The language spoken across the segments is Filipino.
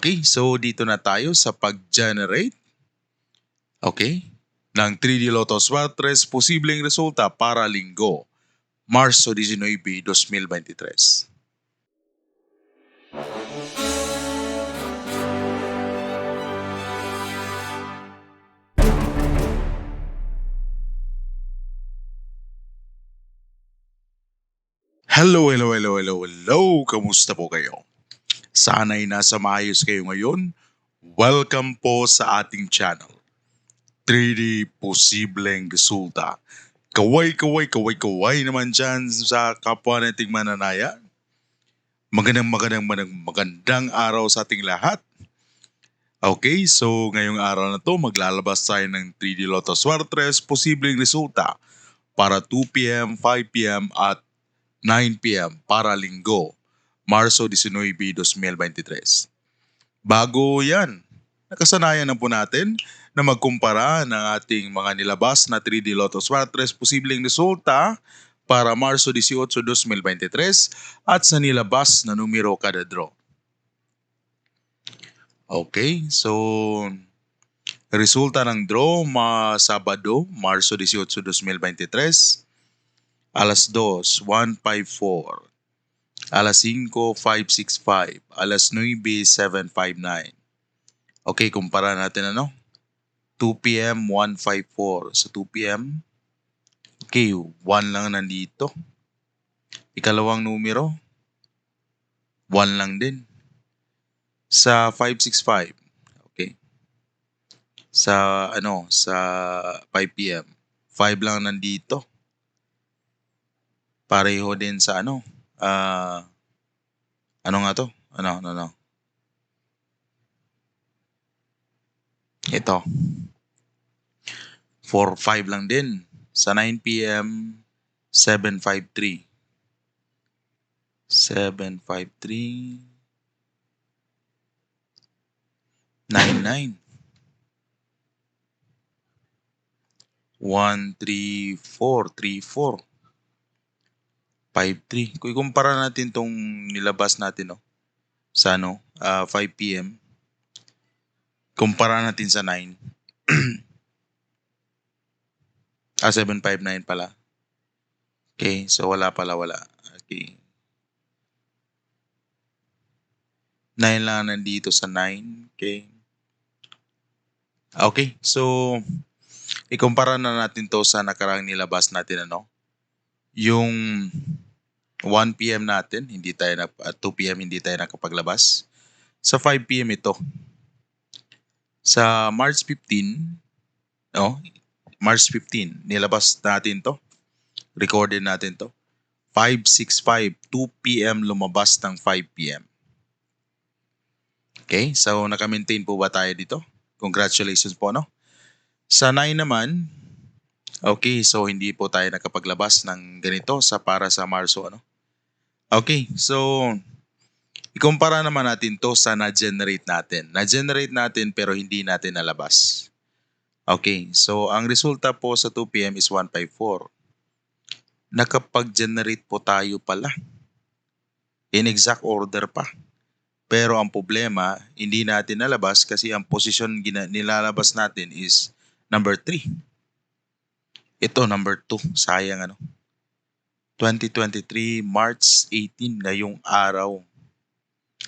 Okay, so dito na tayo sa pag-generate. Okay, ng 3D Lotto Swartres posibleng resulta para linggo, Marso 19, 2023. Hello, hello, hello, hello, hello. Kamusta po kayo? Sana'y nasa maayos kayo ngayon. Welcome po sa ating channel. 3D Posibleng Resulta. Kaway, kaway, kaway, kaway naman dyan sa kapwa nating mananaya. Magandang, magandang, magandang, magandang araw sa ating lahat. Okay, so ngayong araw na to, maglalabas tayo ng 3D Lotto Swartres posibleng resulta para 2pm, 5pm at 9pm para linggo, Marso 19, 2023. Bago yan, nakasanayan na po natin na magkumpara ng ating mga nilabas na 3D Lotto Swartres posibleng resulta para Marso 18, 2023 at sa nilabas na numero kada draw. Okay, so resulta ng draw ma Sabado, Marso 18, 2023 alas 2, 154. Alas 5, 565. Alas 9, 759. Okay, kumpara natin ano? 2 p.m., 154. Sa 2 p.m., okay, 1 lang nandito. Ikalawang numero, 1 lang din. Sa 565, okay. Sa ano, sa 5 p.m., 5 lang nandito pareho din sa ano, ah, ano nga to? Ano, ano, ano? Ito. 4-5 lang din. Sa 9 p.m., 753. 753. 99. 1, 3, 4, 3, 4. 5-3. Kung ikumpara natin tong nilabas natin, no? Sa ano, ah, 5 p.m. Kumpara natin sa 9. ah, 759 pala. Okay, so wala pala, wala. Okay. 9 lang nandito sa 9. Okay. Okay, so ikumpara na natin to sa nakarang nilabas natin, ano? Yung 1 p.m. natin, hindi tayo na, at 2 p.m. hindi tayo nakapaglabas. Sa 5 p.m. ito. Sa March 15, no? March 15, nilabas natin to. Recorded natin to. 565, 2 p.m. lumabas ng 5 p.m. Okay, so naka-maintain po ba tayo dito? Congratulations po, no? Sa 9 naman, okay, so hindi po tayo nakapaglabas ng ganito sa para sa Marso, ano? Okay, so ikumpara naman natin to sa na-generate natin. Na-generate natin pero hindi natin nalabas. Okay, so ang resulta po sa 2 p.m. is 154. Nakapag-generate po tayo pala. In exact order pa. Pero ang problema, hindi natin nalabas kasi ang posisyon gina- nilalabas natin is number 3. Ito, number 2. Sayang ano. 2023, March 18, ngayong araw.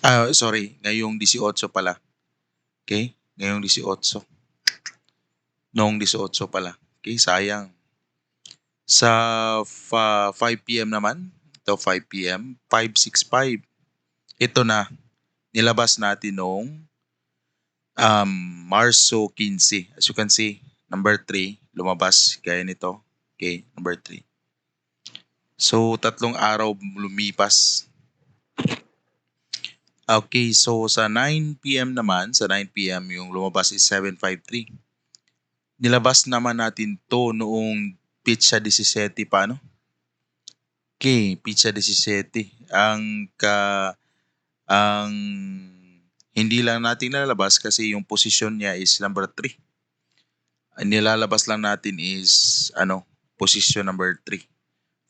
Ah, sorry, ngayong 18 pala. Okay? Ngayong 18. Noong 18 pala. Okay, sayang. Sa fa- 5 p.m. naman, ito 5 p.m., 565. Ito na, nilabas natin noong um, Marso 15. As you can see, number 3, lumabas gaya nito. Okay, number 3. So, tatlong araw lumipas. Okay, so sa 9 p.m. naman, sa 9 p.m. yung lumabas is 753. Nilabas naman natin to noong pizza 17 pa, no? Okay, pizza 17. Ang ka ang hindi lang natin nalalabas kasi yung posisyon niya is number 3. Ang nilalabas lang natin is ano, position number 3.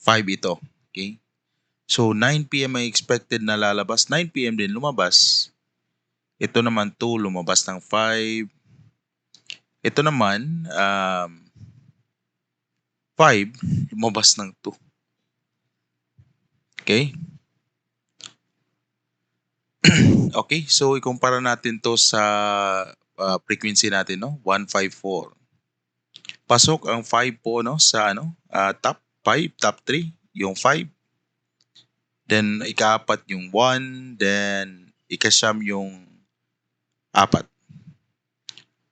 5 ito. Okay? So, 9 p.m. ay expected na lalabas. 9 p.m. din lumabas. Ito naman 2, lumabas ng 5. Ito naman, um, 5, lumabas ng 2. Okay? okay, so ikumpara natin to sa uh, frequency natin, no? 154. Pasok ang 5 po, no? Sa ano? Uh, top 5, top 3, yung 5. Then, ikaapat yung 1. Then, ikasyam yung apat.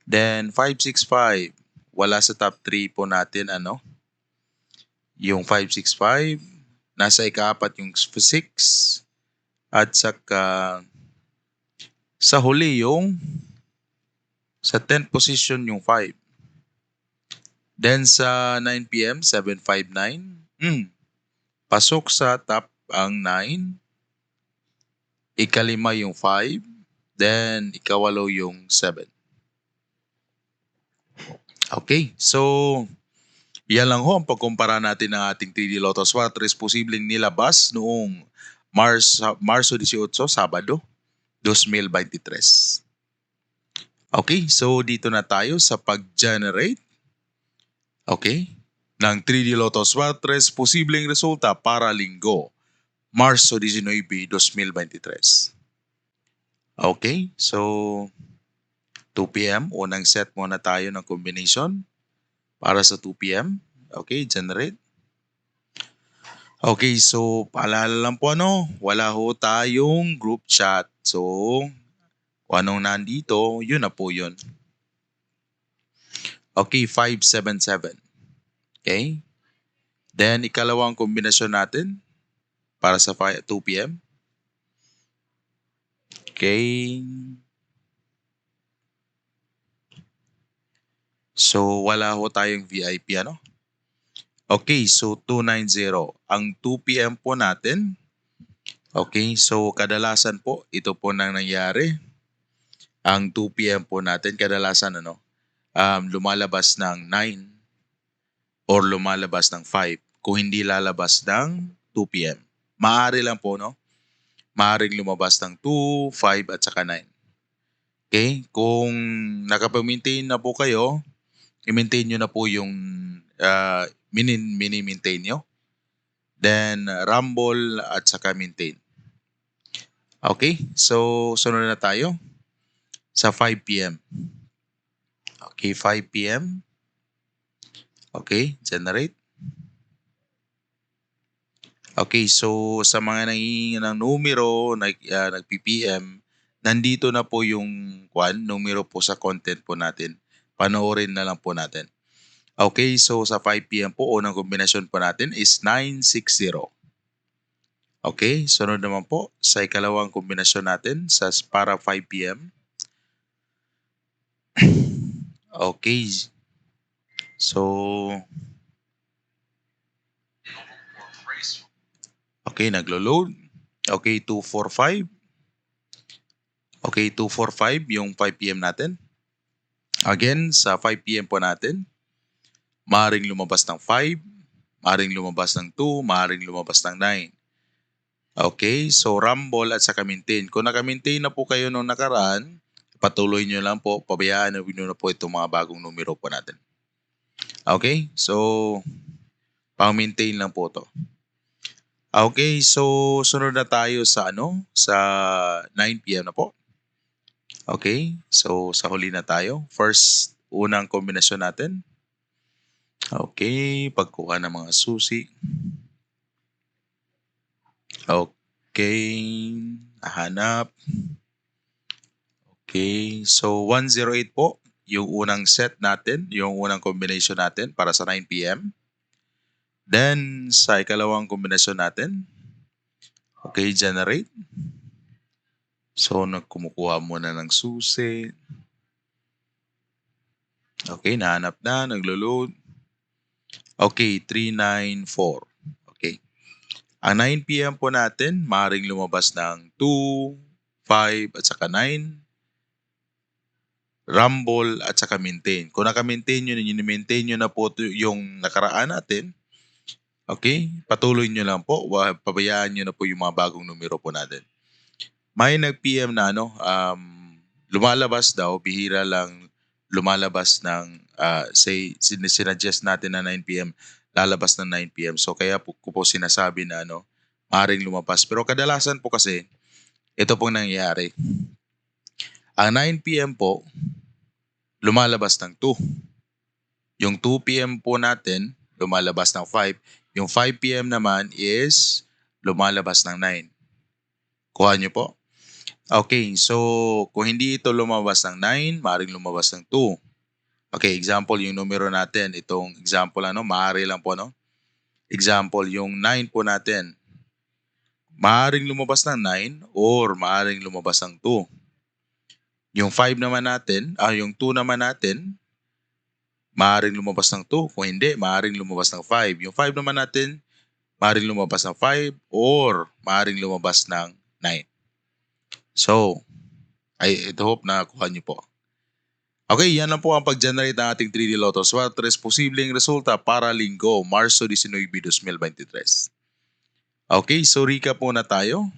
Then, 565. Wala sa top 3 po natin, ano? Yung 565. Nasa ikaapat yung 6. At saka, sa huli yung sa 10th position yung 5. Then sa 9 p.m., 759. Hmm. Pasok sa top ang 9. Ikalima yung 5. Then ikawalo yung 7. Okay, so yan lang ho ang pagkumpara natin ng ating 3D Lotto Swat. Tres posibleng nilabas noong Mars, Marso 18, Sabado, 2023. Okay, so dito na tayo sa pag-generate. Okay, ng 3D Lotto Swat. Posibleng resulta para linggo, Marso 19, 2023. Okay, so 2 p.m. Unang set muna tayo ng combination para sa 2 p.m. Okay, generate. Okay, so paalala lang po ano, wala ho tayong group chat. So, kung anong nandito, yun na po yun. Okay, 577. Okay. Then, ikalawang kombinasyon natin para sa 2 p.m. Okay. So, wala ho tayong VIP, ano? Okay, so 290. Ang 2 p.m. po natin, okay, so kadalasan po, ito po nang nangyari. Ang 2 p.m. po natin, kadalasan ano, um, lumalabas ng 9 or lumalabas ng 5 kung hindi lalabas ng 2 p.m. Maaari lang po, no? Maaring lumabas ng 2, 5, at saka 9. Okay? Kung nakapag-maintain na po kayo, i-maintain nyo na po yung uh, mini-maintain nyo. Then, rumble at saka maintain. Okay, so sunod na tayo sa 5 p.m. Okay, 5 p.m. Okay, generate. Okay, so sa mga nangihingi ng numero, nag, uh, nag-PPM, nandito na po yung kwan, numero po sa content po natin panoorin na lang po natin. Okay, so sa 5 p.m. po, unang kombinasyon po natin is 960. Okay, sunod naman po sa ikalawang kombinasyon natin sa para 5 p.m. Okay. So, okay, naglo-load. Okay, 245. Okay, 245 yung 5 p.m. natin. Again, sa 5 p.m. po natin, maaaring lumabas ng 5, maaaring lumabas ng 2, maaaring lumabas ng 9. Okay, so rumble at saka maintain. Kung naka-maintain na po kayo nung nakaraan, patuloy nyo lang po, pabayaan na na po itong mga bagong numero po natin. Okay, so pang-maintain lang po to. Okay, so sunod na tayo sa ano, sa 9 p.m. na po. Okay, so sa huli na tayo. First, unang kombinasyon natin. Okay, pagkuha ng mga susi. Okay, hanap. Okay, so 108 po yung unang set natin, yung unang combination natin para sa 9 p.m. Then, sa ikalawang kombinasyon natin, okay, generate. So, nagkumukuha muna ng susi. Okay, nahanap na, naglo-load. Okay, 394. Okay. Ang 9 p.m. po natin, maaaring lumabas ng 2, 5, at saka 9. Rumble at saka maintain. Kung naka-maintain nyo, nyo-maintain nyo na po yung nakaraan natin, okay, patuloy nyo lang po. Pabayaan nyo na po yung mga bagong numero po natin may nag-PM na ano, um, lumalabas daw, bihira lang lumalabas ng, ah, say, sin- sinadjust natin na 9pm, lalabas ng 9pm. So kaya po, ko po sinasabi na ano, maaaring lumabas. Pero kadalasan po kasi, ito pong nangyayari. Ang 9pm po, lumalabas ng 2. Yung 2pm po natin, lumalabas ng 5. Yung 5pm naman is lumalabas ng 9. Kuha nyo po. Okay, so kung hindi ito lumabas ng 9, maaaring lumabas ng 2. Okay, example yung numero natin, itong example ano, maaari lang po no. Example, yung 9 po natin. Maaring lumabas ng 9 or maaring lumabas ng 2. Yung 5 naman natin, ah yung 2 naman natin, maaring lumabas ng 2. Kung hindi, maaring lumabas ng 5. Yung 5 naman natin, maaring lumabas ng 5 or maaring lumabas ng 9. So, I, I hope na kuha niyo po. Okay, yan lang po ang pag-generate ng ating 3D Lotto Swat. Tres posibleng resulta para linggo, Marso 19, 2023. Okay, so recap muna tayo.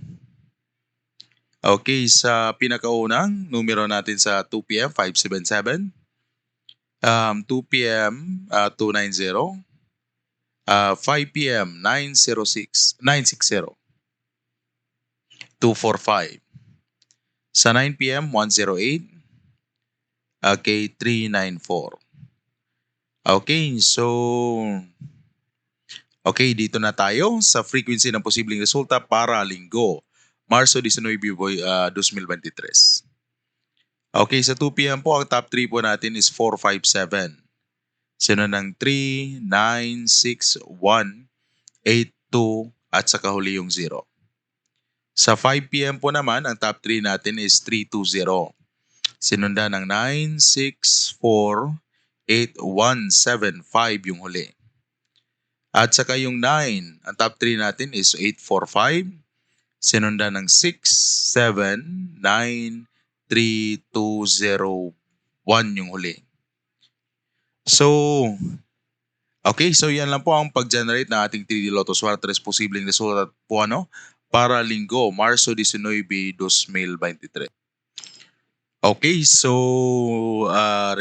Okay, sa pinakaunang numero natin sa 2 p.m. 577, um, 2 p.m. Uh, 290, uh, 5 p.m. 906, 960, 245. Sa 9 p.m. 108, okay, 394. Okay, so Okay, dito na tayo sa frequency ng posibleng resulta para linggo, Marso 19, boy, uh, 2023. Okay, sa 2 p.m. po, ang top 3 po natin is 457. Sino ng 3, 9, 6, 1, 8, 2, at saka huli yung 0. Sa 5 p.m. po naman, ang top 3 natin is 320. Sinunda ng 9, 6, 4, 8, 1, 7, 5 yung huli. At saka yung 9, ang top 3 natin is 845. Sinunda ng 6, 7, 9, 3, 2, 0, 1 yung huli. So, okay, so yan lang po ang pag-generate ng ating 3D Lotto Swat. Tres posibleng resulta po ano, para linggo, Marso 19, 2023. Okay, so uh,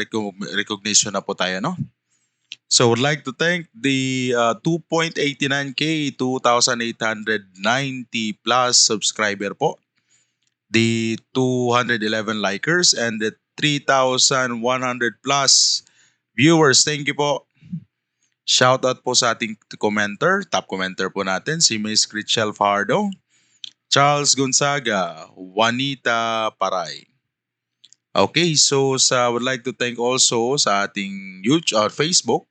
recognition na po tayo, no? So would like to thank the uh, 2.89k 2,890 plus subscriber po, the 211 likers and the 3,100 plus viewers. Thank you po. Shout out po sa ating commenter, top commenter po natin si Miss Chriselle Fardo, Charles Gonzaga, Juanita Paray. Okay, so sa would like to thank also sa ating YouTube or Facebook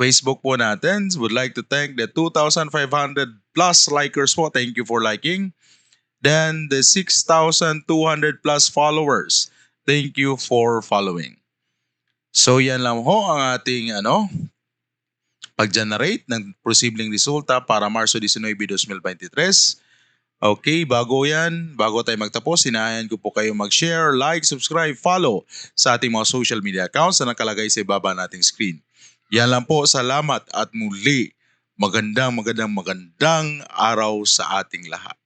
Facebook po natin. Would like to thank the 2,500 plus likers po. Thank you for liking. Then the 6,200 plus followers. Thank you for following. So yan lang ho ang ating ano pag-generate ng posibleng resulta para Marso 19, 2023. Okay, bago yan, bago tayo magtapos, sinayan ko po kayo mag-share, like, subscribe, follow sa ating mga social media accounts na nakalagay sa ibaba nating screen. Yan lang po, salamat at muli magandang magandang magandang araw sa ating lahat.